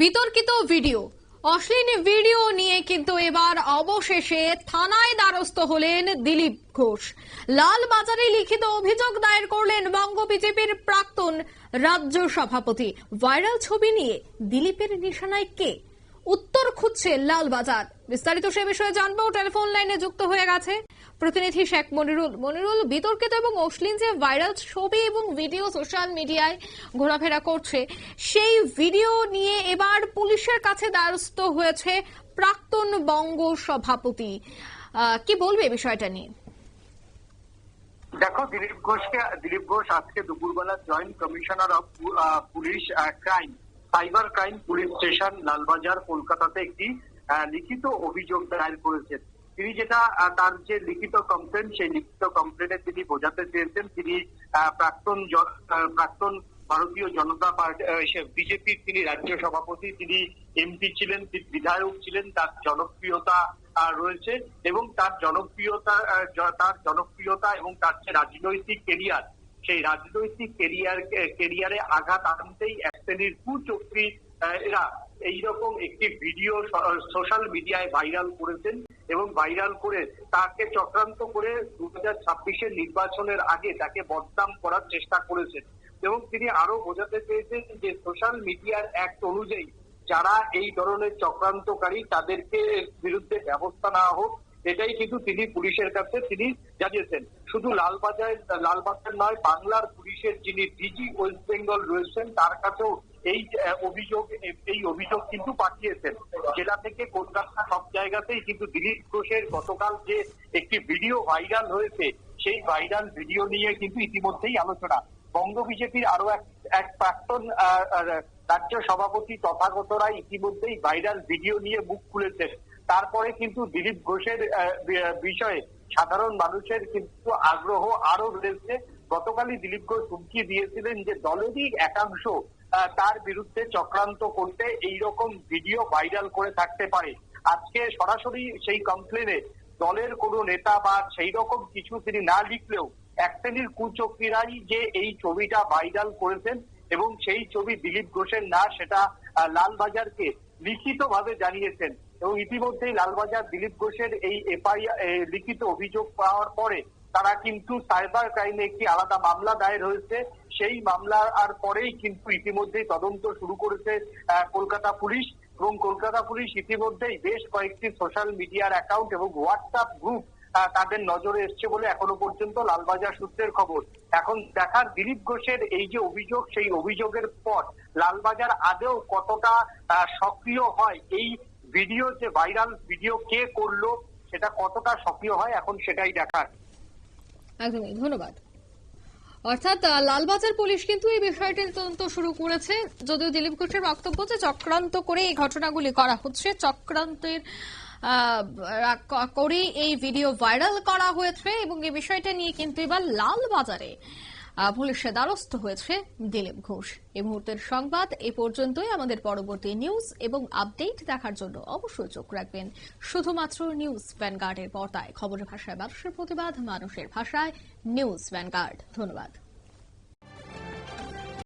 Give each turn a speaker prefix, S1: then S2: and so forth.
S1: বিতর্কিত ভিডিও। অশ্লীল ভিডিও নিয়ে কিন্তু এবার অবশেষে থানায় দ্বারস্থ হলেন দিলীপ ঘোষ। লাল বাজারে লিখিত অভিযোগ দায়ের করলেন বঙ্গ বিজেপির প্রাক্তন রাজ্য সভাপতি। ভাইরাল ছবি নিয়ে দিলীপের নিশানায় কে? উত্তর খুঁজছে লালবাজার। বিস্তারিত সে বিষয়ে জানব। টেলিফোন লাইনে যুক্ত হয়ে গেছে প্রতিনিধি শেখ মনিরুল। মনিরুল, বিতর্কিত এবং অশ্লীল যে ভাইরাল ছবি এবং ভিডিও সোশ্যাল মিডিয়ায় ঘোরাফেরা করছে, সেই ভিডিও নিয়ে এবার পুলিশের কাছে দ্বারস্থ হয়েছে প্রাক্তন বঙ্গ সভাপতি। কি বলবে বিষয়টা নিয়ে?
S2: দেখো, দিলীপ ঘোষকে দিলীপ ঘোষ আজকে দুপুরবেলা joint commissioner of police crime. Cyber crime police station, Lalbazar, কলকাতাতে একটি লিখিত অভিযোগ দায়ের করেছেন। তিনি যেটা তার যে লিখিত কমপ্লেন সেই লিখিত কমপ্লেনে তিনি বোঝাতে চেয়েছেন। তিনি প্রাক্তন প্রাক্তন ভারতীয় জনতা পার্টি বিজেপির তিনি রাজ্য সভাপতি, তিনি এমপি ছিলেন, তিনি বিধায়ক ছিলেন, তার জনপ্রিয়তা রয়েছে এবং তার জনপ্রিয়তা তার জনপ্রিয়তা এবং তার যে রাজনৈতিক কেরিয়ার সেই রাজনৈতিক কেরিয়ার কেরিয়ারে আঘাত আনতেই এক শ্রেণির কুচক্রী এরা এইরকম একটি ভিডিও সোশ্যাল মিডিয়ায় ভাইরাল করেছেন এবং ভাইরাল করে তাকে চক্রান্ত করে দু হাজার ছাব্বিশের নির্বাচনের আগে তাকে বদনাম করার চেষ্টা করেছেন। এবং তিনি আরও বোঝাতে চেয়েছেন যে সোশ্যাল মিডিয়ার অ্যাক্ট অনুযায়ী যারা এই ধরনের চক্রান্তকারী তাদেরকে বিরুদ্ধে ব্যবস্থা নেওয়া হোক এটাই কিন্তু তিনি পুলিশের কাছে তিনি জানিয়েছেন। শুধু লালবাজার লালবাজার নয়, বাংলার পুলিশের যিনি ডিজি ওয়েস্ট বেঙ্গল রয়েছেন, তার কাছেও এই অভিযোগ এই অভিযোগ কিন্তু পাঠিয়েছেন। জেলা থেকে কলকাতা সব জায়গাতেই কিন্তু দিলীপ ঘোষের গতকাল যে একটি ভিডিও ভাইরাল হয়েছে, সেই ভাইরাল ভিডিও নিয়ে কিন্তু ইতিমধ্যেই আলোচনা। বঙ্গ বিজেপির আরও এক প্রাক্তন রাজ্য সভাপতি তথাগতরা ইতিমধ্যেই ভাইরাল ভিডিও নিয়ে মুখ খুলেছেন। তারপরে কিন্তু দিলীপ ঘোষের বিষয়ে সাধারণ মানুষের কিন্তু আগ্রহ আরও বেড়েছে। গতকালই দিলীপ ঘোষ হুমকি দিয়েছিলেন যে দলেরই একাংশ তার বিরুদ্ধে চক্রান্ত করতে এই রকম ভিডিও ভাইরাল করে থাকতে পারে। আজকে সরাসরি সেই কমপ্লেনে দলের কোনো নেতা বা সেই রকম কিছু তিনি না লিখলেও এক শ্রেণির কুচক্রীরাই যে এই ছবিটা ভাইরাল করেছেন এবং সেই ছবি দিলীপ ঘোষের না, সেটা লালবাজারকে লিখিত ভাবে জানিয়েছেন। এবং ইতিমধ্যেই লালবাজার দিলীপ ঘোষের এই এফআইআর লিখিত অভিযোগ পাওয়ার পরে তারা কিন্তু সাইবার ক্রাইমে একটি আলাদা মামলা দায়ের হয়েছে। সেই মামলা আর পরেই কিন্তু ইতিমধ্যেই তদন্ত শুরু করেছে কলকাতা পুলিশ। এবং কলকাতা পুলিশ ইতিমধ্যেই বেশ কয়েকটি সোশ্যাল মিডিয়ার অ্যাকাউন্ট এবং হোয়াটসঅ্যাপ গ্রুপ তাদের নজরে এসছে বলে এখনও পর্যন্ত লালবাজার সূত্রের খবর। এখন দেখার দিলীপ ঘোষের এই যে অভিযোগ, সেই অভিযোগের পর লালবাজার আদেও কতটা সক্রিয় হয়, এই ভিডিও, যে ভাইরাল ভিডিও কে করল, সেটা কতটা সক্রিয় হয়, এখন সেটাই দেখার।
S1: একদমই, ধন্যবাদ। অর্থাৎ লালবাজার পুলিশ কিন্তু এই বিষয়টির তদন্ত শুরু করেছে। যদিও দিলীপ ঘোষের বক্তব্য যে চক্রান্ত করে এই ঘটনাগুলি করা হচ্ছে, চক্রান্তের করে এই ভিডিও ভাইরাল করা হয়েছে এবং এই বিষয়টা নিয়ে কিন্তু এবার লালবাজারে পুলিশের দ্বারস্থ হয়েছে দিলীপ ঘোষ। এই মুহূর্তের সংবাদ এ পর্যন্তই। আমাদের পরবর্তী নিউজ এবং আপডেট দেখার জন্য অবশ্যই চোখ রাখবেন। শুধুমাত্র নিউজ ভ্যানগার্ডের পর্দায়। খবরের ভাষায় মানুষের প্রতিবাদ, মানুষের ভাষায় নিউজ ভ্যানগার্ড। ধন্যবাদ।